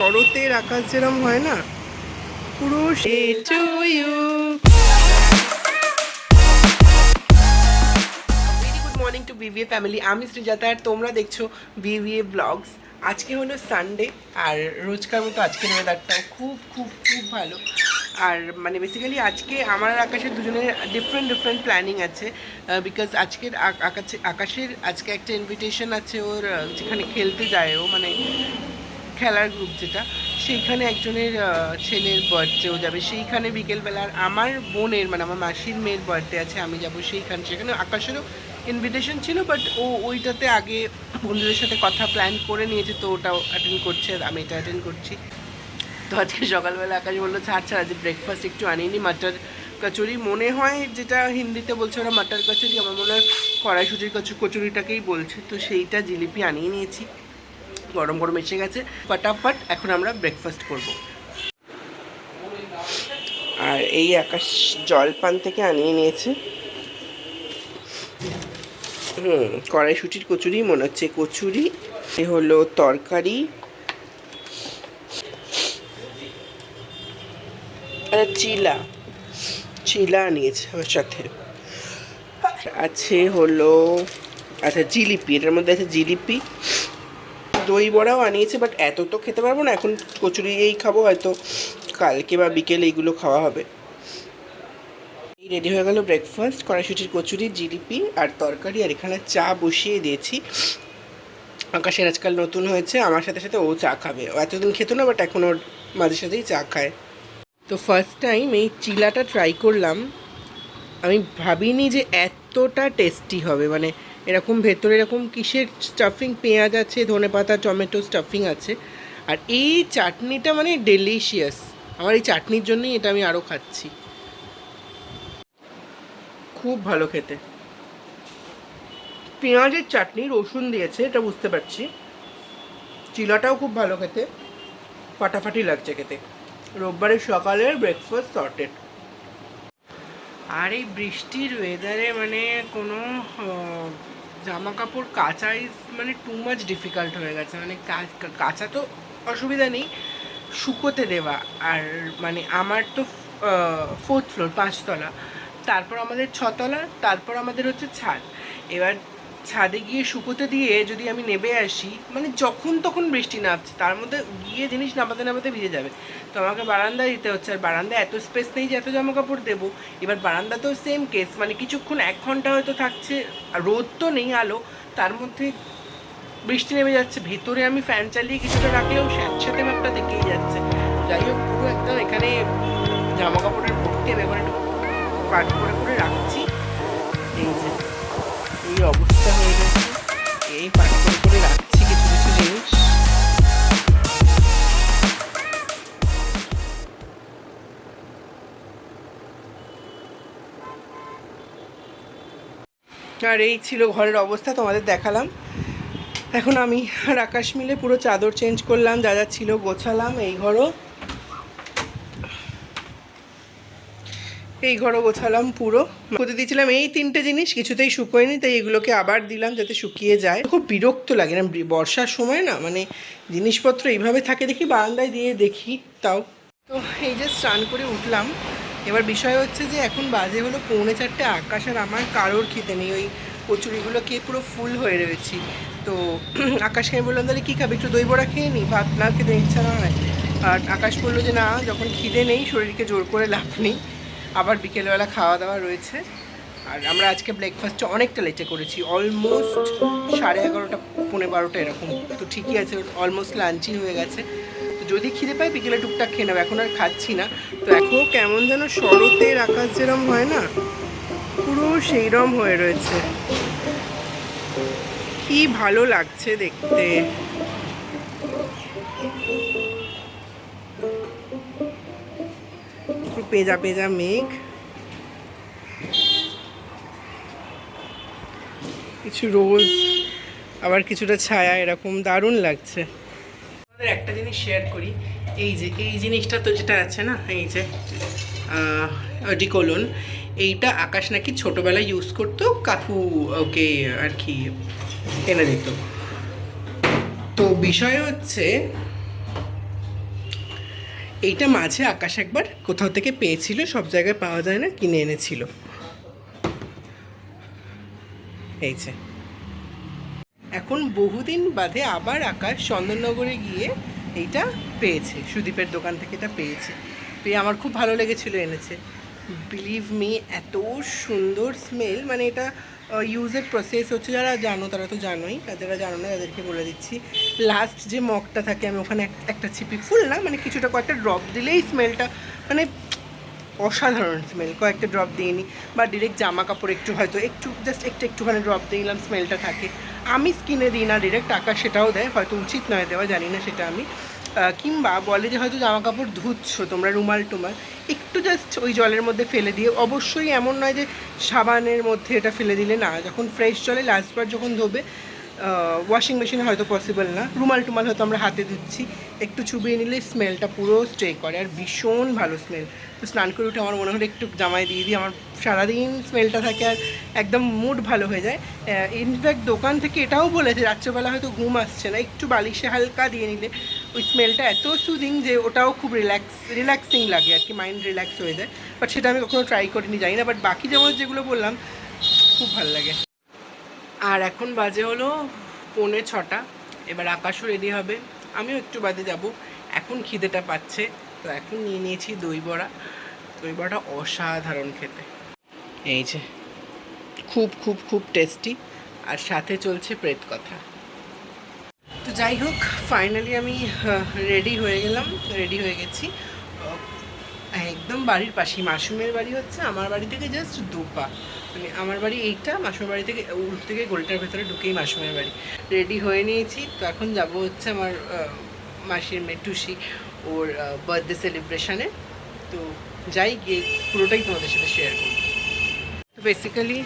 শরতের আকাশ যেরম হয় না পুরো গুড মর্নিং টু বিভিএ ফ্যামিলি আমি শ্রীজাতা আর তোমরা দেখছ বিভিএ ব্লগস আজকে হলো সানডে আর রোজকার মতো আজকের ওয়েদারটাও খুব খুব খুব ভালো। আর মানে বেসিক্যালি আজকে আমার আর আকাশের দুজনের ডিফারেন্ট ডিফারেন্ট প্ল্যানিং আছে বিকজ আজকের আকাশে- আকাশের আজকে একটা ইনভিটেশন আছে ওর যেখানে খেলতে যায় ও মানে খেলার গ্রুপ যেটা, সেইখানে একজনের ছেলের বার্থডেও যাবে। সেইখানে বিকেলবেলা আর আমার বোনের মানে আমার মাসির মেয়ের বার্থডে আছে, আমি যাব সেইখানে। সেখানে আকাশেরও ইনভিটেশন ছিল বাট ও ওইটাতে আগে বন্ধুদের সাথে কথা প্ল্যান করে নিয়েছে, তো ওটাও অ্যাটেন্ড করছে আমি এটা অ্যাটেন্ড করছি। তো আজকে সকালবেলা আকাশ বলল, ছাড় ছাড় আজকে ব্রেকফাস্ট একটু আনিনি মাটার কচুরি। মনে হয় যেটা হিন্দিতে বলছে ওরা মাটার কচুরি। আমার মনে হয় কড়াইশুটির কচু কচুরিটাকেই বলছে, তো সেইটা জিলিপি আনিয়ে নিয়েছি। গরম গরম এসে গেছে। ফটাফট এখন আমরা ব্রেকফাস্ট করব। আর এই আকাশ জলপান থেকে আনিয়ে নিয়েছে। হুম, কড়াইশুটির কচুরি, মনে হচ্ছে কচুরি। এ হলো তরকারি। আর চিলা। চিলা নিয়েছে আমার সাথে। আছে হলো আচ্ছা জিলিপি, এটার মধ্যে আছে জিলিপি। দই বড়াও আনিয়েছে বাট এত তো খেতে পারব না। এখন কচুরি এই খাব, হয়তো কালকে বা বিকেলে এইগুলো খাওয়া হবে। রেডি হয়ে গেল ব্রেকফাস্ট কড়াইশুটির কচুরি, জিলিপি আর তরকারি, আর এখানে চা বসিয়ে দিয়েছি। আকাশের আজকাল নতুন হয়েছে, আমার সাথে সাথে ও চা খাবে। ও এতদিন খেতো না বাট এখন ওর মাঝে সাথেই চা খায়। তো ফার্স্ট টাইম এই চিলাটা ট্রাই করলাম। আমি ভাবিনি যে এতটা টেস্টি হবে মানে এরকম ভেতরে এরকম কিসের স্টাফিং পেঁয়াজ আছে, ধনে পাতা, টমেটো স্টাফিং আছে। আর এই চাটনিটা মানে ডেলিশিয়াস আমার এই চাটনির জন্যই এটা আমি আরও খাচ্ছি। খুব ভালো খেতে। পেঁয়াজের চাটনি, রসুন দিয়েছে, এটা বুঝতে পারছি। চিলাটাও খুব ভালো খেতে। ফাটাফাটি লাগছে খেতে। রোববারের সকালের ব্রেকফাস্ট সর্টেড আর এই বৃষ্টির ওয়েদারে মানে কোনো জামা কাপড় কাচা ইজ মানে টু মাচ ডিফিকাল্ট হয়ে গেছে। মানে কাঁচা তো অসুবিধা নেই, শুকোতে দেওয়া। আর মানে আমার তো ফোর্থ ফ্লোর পাঁচতলা। তারপর আমাদের ছতলা, তারপর আমাদের হচ্ছে ছাদ। এবার ছাদে গিয়ে শুকোতে দিয়ে যদি আমি নেবে আসি মানে যখন তখন বৃষ্টি নামছে, তার মধ্যে গিয়ে জিনিস নামাতে নামাতে ভিজে যাবে। তো আমাকে বারান্দায় দিতে হচ্ছে, আর বারান্দায় এত স্পেস নেই যে এত জামা কাপড় দেবো। এবার বারান্দাতেও সেম কেস মানে কিছুক্ষণ এক ঘণ্টা হয়তো থাকছে, আর রোদ তো নেই আলো, তার মধ্যে বৃষ্টি নেমে যাচ্ছে। ভেতরে আমি ফ্যান চালিয়ে কিছুটা রাখলেও স্যাঁতস্যাঁতে ভাবটা দেখেই যাচ্ছে। যাই হোক, পুরো একদম এখানে জামা কাপড়ের ভর্তি, আমি এখন একটু পাট করে করে রাখছি। এই যে, এই অবস্থা। হয়ে গেছে এই করে রাখছি কিছু কিছু জিনিস আর এই ছিল ঘরের অবস্থা, তোমাদের দেখালাম। এখন আমি আর আকাশ মিলে পুরো চাদর চেঞ্জ করলাম, যা যা ছিল গোছালাম এই ঘরও। এই ঘরও গোছালাম পুরো। কোথায় দিয়েছিলাম এই তিনটে জিনিস, কিছুতেই শুকোয়নি, তাই এগুলোকে আবার দিলাম যাতে শুকিয়ে যায়। খুব বিরক্ত লাগে না বর্ষার সময় না মানে জিনিসপত্র এইভাবে থাকে দেখি, বারান্দায় দিয়ে দেখি, তাও। তো এই যে স্নান করে উঠলাম, এবার বিষয় হচ্ছে যে এখন বাজে হলো পৌনে চারটে, আকাশ আর আমার কারোর খেতে নেই, ওই কচুরিগুলো খেয়ে পুরো ফুল হয়ে রয়েছি। তো আকাশকে আমি বললাম, তাহলে কী খাবে, একটু দই বড়া খেয়ে নিই ভাত না খেতে ইচ্ছা না হয় আর আকাশ বলল যে, না, যখন খিদে নেই, শরীরকে জোর করে লাভ নেই। আবার বিকেলবেলা খাওয়া দাওয়া রয়েছে। আর আমরা আজকে ব্রেকফাস্টটা অনেকটা লেটে করেছি। অলমোস্ট সাড়ে এগারোটা, পৌনে বারোটা এরকম। তো ঠিকই আছে অলমোস্ট লাঞ্চই হয়ে গেছে। তো যদি খিদে পাই বিকেলে টুকটাক খেয়ে নেব এখন আর খাচ্ছি না। তো এখন কেমন যেন শরতের আকাশ যেরম হয় না, পুরো সেইরম হয়ে রয়েছে। কি ভালো লাগছে দেখতে। পেজা পেজা মেঘ। কিছু রোজ, আবার কিছুটা ছায়া, এরকম দারুণ লাগছে। আমাদের একটা জিনিস শেয়ার করি। এই যে, এই জিনিসটা তো যেটা আছে না, এই যে ডিকোলন এইটা আকাশ নাকি ছোটোবেলায় ইউজ করতো, কাকু ওকে আর কি এনে দিত। তো বিষয় হচ্ছে এইটা মাঝে আকাশ একবার কোথাও থেকে পেয়েছিল, সব জায়গায় পাওয়া যায় না, কিনে এনেছিল। এই যে। এখন বহুদিন বাদে আবার আকাশ চন্দননগরে গিয়ে এইটা পেয়েছে, সুদীপের দোকান থেকে এটা পেয়েছে। পেয়ে আমার খুব ভালো লেগেছিল এনেছে। বিলিভ মি এত সুন্দর স্মেল মানে এটা ইউজের প্রসেস হচ্ছে, যারা জানো, তারা তো জানোই, আর যারা জানো না, তাদেরকে বলে দিচ্ছি। লাস্ট যে মগটা থাকে, আমি ওখানে একটা ছিপি ফুল না মানে কিছুটা কয়েকটা ড্রপ দিলেই স্মেলটা মানে অসাধারণ স্মেল কয়েকটা ড্রপ দিয়ে নিই বা ডিরেক্ট জামা কাপড় একটু হয়তো, একটু জাস্ট একটু, একটুখানি ড্রপ দিয়ে নিলাম স্মেলটা থাকে। আমি স্কিনে দিই না ডিরেক্ট টাকা সেটাও দেয়, হয়তো উচিত নয় দেওয়া, জানি না সেটা আমি। কিংবা বলে যে হয়তো জামা কাপড় ধুচ্ছ, তোমরা রুমাল টুমাল, একটু জাস্ট ওই জলের মধ্যে ফেলে দিয়ে, অবশ্যই এমন নয় যে সাবানের মধ্যে এটা ফেলে দিলে না। যখন ফ্রেশ জলে লাস্টবার যখন ধোবে ওয়াশিং মেশিনে হয়তো পসিবল না। রুমাল টুমাল হয়তো আমরা হাতে ধুচ্ছি, একটু চুবিয়ে নিলে স্মেলটা পুরো স্টে করে, আর ভীষণ ভালো স্মেল তো স্নান করে উঠে আমার মনে হলো একটু জামায় দিয়ে দিই, আমার সারাদিন স্মেলটা থাকে আর একদম মুড ভালো হয়ে যায়। ইনফ্যাক্ট দোকান থেকে এটাও বলেছে, রাত্রেবেলা হয়তো ঘুম আসছে না, একটু বালিশে হালকা দিয়ে নিলে ওই স্মেলটা এত সুদিং যে ওটাও খুব রিল্যাক্স রিল্যাক্সিং লাগে আর কি মাইন্ড রিল্যাক্স হয়ে যায়। বাট সেটা আমি কখনো ট্রাই করিনি, জানি না বাট বাকি যেমন যেগুলো বললাম, খুব ভালো লাগে। আর এখন বাজে হলো পৌনে ছটা, এবার আকাশও রেডি হবে, আমিও একটু বাদে যাব। এখন খিদেটা পাচ্ছে, তো এখন নিয়ে নিয়েছি দই বড়া। দই বড়াটা অসাধারণ খেতে। এই যে, খুব খুব খুব টেস্টি আর সাথে চলছে প্রেত কথা। তো যাই হোক ফাইনালি আমি রেডি হয়ে গেলাম রেডি হয়ে গেছি। একদম বাড়ির পাশেই, মাসুমের বাড়ি হচ্ছে আমার বাড়ি থেকে জাস্ট দুপা। মানে আমার বাড়ি এইটা, মাসুমের বাড়ি থেকে উল্টো থেকে গোলটার ভেতরে ঢুকেই মাসুমের বাড়ি। রেডি হয়ে নিয়েছি, তো এখন যাব হচ্ছে আমার মাসির মেয়ে টুসি ওর বার্থডে সেলিব্রেশনে তো যাই গিয়ে পুরোটাই তোমাদের সাথে শেয়ার করব। তো বেসিক্যালি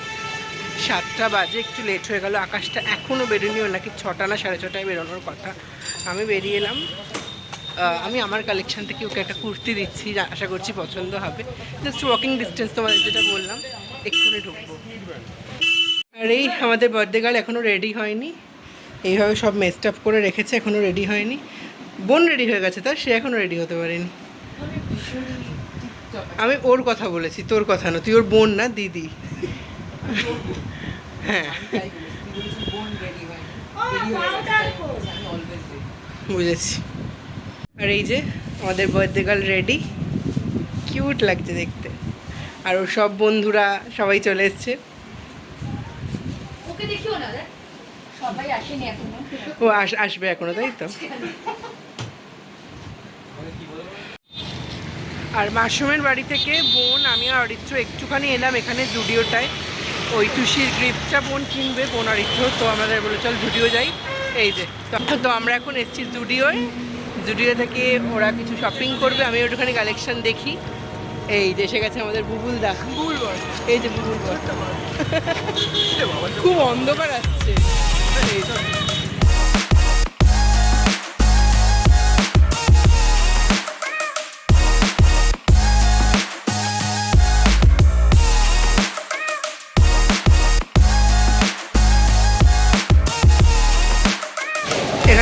সাতটা বাজে, একটু লেট হয়ে গেল, আকাশটা এখনও বেরোনি বেরোনিও নাকি ছটা না সাড়ে ছটায় বেরোনোর কথা। আমি বেরিয়ে এলাম। আমি আমার কালেকশান থেকে ওকে একটা কুর্তি দিচ্ছি আশা করছি পছন্দ হবে। জাস্ট ওয়াকিং ডিস্টেন্স তোমাদের যেটা বললাম, এক্ষুনি ঢুকবো। আর এই আমাদের বার্থডে গার্ল এখনও রেডি হয়নি। এইভাবে সব মেস্ট আপ করে রেখেছে এখনও রেডি হয়নি। বোন রেডি হয়ে গেছে তার, সে এখনও রেডি হতে পারেনি। আমি ওর কথা বলেছি, তোর কথা না, তুই ওর বোন না, দিদি। বুঝেছি। আর এই যে আমাদের বার্থডে গার্ল রেডি কিউট লাগছে দেখতে। আর ওর সব বন্ধুরা সবাই চলে এসছে। ও আস আসবে এখনও তাই তো? আর মাসুমের বাড়ি থেকে বোন আমি আর অরিত্র একটুখানি এলাম এখানে জুডিওটায়। ওই টুসির গ্রিপটা বোন কিনবে বোনার ইচ্ছে তো আমাদের বলে চল জুডিও যাই। এই যে তো- তো আমরা এখন এসেছি জুডিওয়। জুডিও থেকে ওরা কিছু শপিং করবে আমি ওখানে কালেকশন দেখি। এই যে এসে গেছে আমাদের বুবুল দা। বুবুল এই যে বুবুল খুব অন্ধকার আসছে।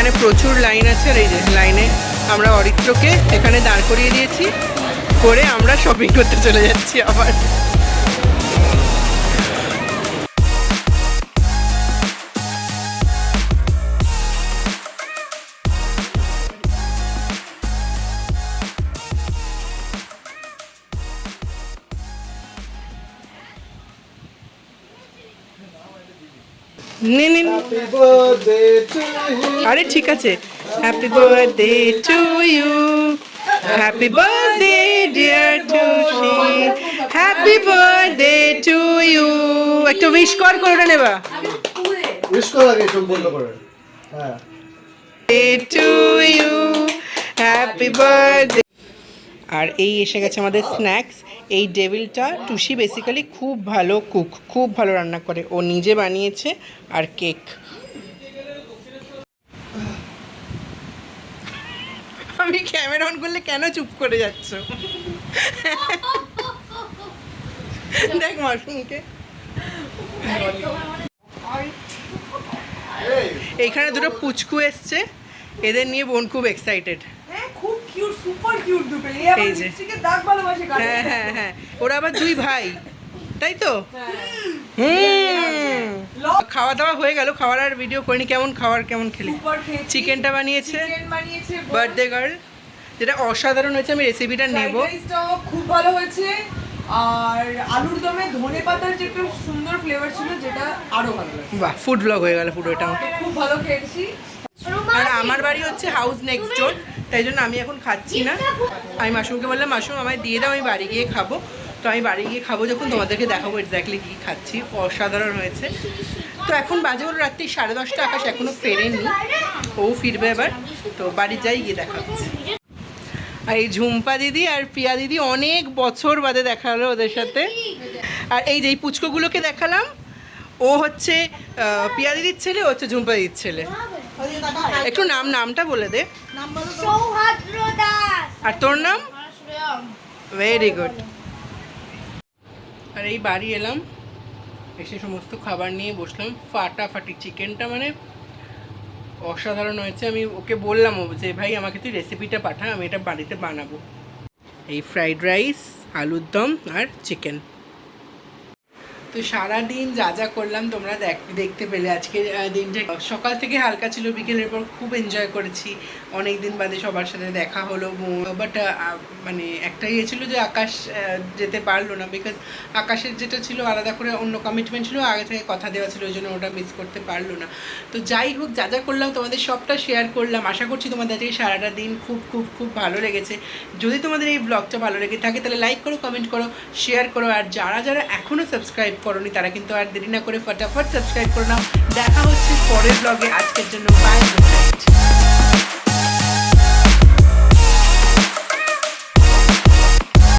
এখানে প্রচুর লাইন আছে আর এই যে লাইনে আমরা অরিত্রকে এখানে দাঁড় করিয়ে দিয়েছি। করে আমরা শপিং করতে চলে যাচ্ছি আবার। নে নে নে। Happy birthday to you. আরে ঠিক আছে। Happy birthday to you happy birthday dear Tushi happy birthday to you একটু উইশ কর করে নেবা। উইশ কর আগে বন্ধ করে। হ্যাঁ। টু ইউ হ্যাপি বার্থডে আর এই এসে গেছে আমাদের স্ন্যাক্স এই ডেভিলটা টুসি বেসিক্যালি খুব ভালো কুক খুব ভালো রান্না করে। ও নিজে বানিয়েছে আর কেক আমি ক্যামেরা অন করলে কেন চুপ করে যাচ্ছ? দেখ মাশরুমকে এইখানে দুটো পুচকু এসছে। এদের নিয়ে বোন খুব এক্সাইটেড কিউট সুপার কিউট দুটো। এই আবার এই লিপস্টিকের দাগ ভালোবাসে কাটে হ্যাঁ হ্যাঁ হ্যাঁ। ওরা আবার দুই ভাই তাই তো? হ্যাঁ। হুম খাওয়া দাওয়া হয়ে গেল খাওয়ার আর ভিডিও করিনি। কেমন খাওয়ার কেমন খেলি? চিকেনটা বানিয়েছে। বার্থডে গার্ল যেটা অসাধারণ হয়েছে আমি রেসিপিটা নেব। খুব ভালো হয়েছে। আর আলুর দমে ধনে পাতার যে একটা সুন্দর ফ্লেভার ছিল যেটা আরও ভালো বাহ ফুড ব্লগ হয়ে গেল পুরো এটা আমার। খুব ভালো খেয়েছি। আর আমার বাড়ি হচ্ছে হাউস নেক্সট ডোর তাই জন্য আমি এখন খাচ্ছি না। আমি মাসুমকে বললাম মাসুম আমায় দিয়ে দাও, আমি বাড়ি গিয়ে খাব। তো আমি বাড়ি গিয়ে খাব যখন, তোমাদেরকে দেখাবো এক্স্যাক্টলি কী খাচ্ছি। অসাধারণ হয়েছে। তো এখন বাজে হলো রাত্রি সাড়ে দশটা, আকাশ এখনও ফেরেনি। ও ফিরবে এবার। তো বাড়ি যাই, গিয়ে দেখা আর এই ঝুম্পা দিদি আর প্রিয়া দিদি অনেক বছর বাদে দেখা হলো ওদের সাথে। আর এই যে এই পুচকোগুলোকে দেখালাম, ও হচ্ছে প্রিয়া দিদির ছেলে, ও হচ্ছে ঝুম্পা দিদির ছেলে। একটু নাম, নামটা বলে দে। আর তোর নাম? ভেরি গুড আর এই বাড়ি এলাম, এসে সমস্ত খাবার নিয়ে বসলাম। ফাটাফাটি চিকেনটা মানে অসাধারণ হয়েছে। আমি ওকে বললাম, ও যে, ভাই, আমাকে তুই রেসিপিটা পাঠা, আমি এটা বাড়িতে বানাবো। এই ফ্রাইড রাইস আলুর দম আর চিকেন তো সারাদিন যা যা করলাম তোমরা দেখ- দেখতে পেলে আজকে দিনটা। সকাল থেকে হালকা ছিল, বিকেলের পর খুব এনজয় করেছি। অনেক দিন বাদে সবার সাথে দেখা হলো বাট মানে একটাই ইয়ে ছিল যে আকাশ যেতে পারল না বিকজ আকাশের যেটা ছিল আলাদা করে অন্য কমিটমেন্ট ছিল, আগে থেকে কথা দেওয়া ছিল, ওই জন্য ওটা মিস করতে পারল না। তো যাই হোক, যা যা করলাম, তোমাদের সবটা শেয়ার করলাম। আশা করছি তোমাদের আজকে সারাটা দিন খুব খুব খুব ভালো লেগেছে। যদি তোমাদের এই ব্লগটা ভালো লেগে থাকে, তাহলে লাইক করো কমেন্ট করো শেয়ার করো। আর যারা যারা এখনও সাবস্ক্রাইব করোনি, তারা কিন্তু আর দেরি না করে ফটাফট সাবস্ক্রাইব করে নাও। দেখা হচ্ছে পরের ব্লগে আজকের জন্য বাই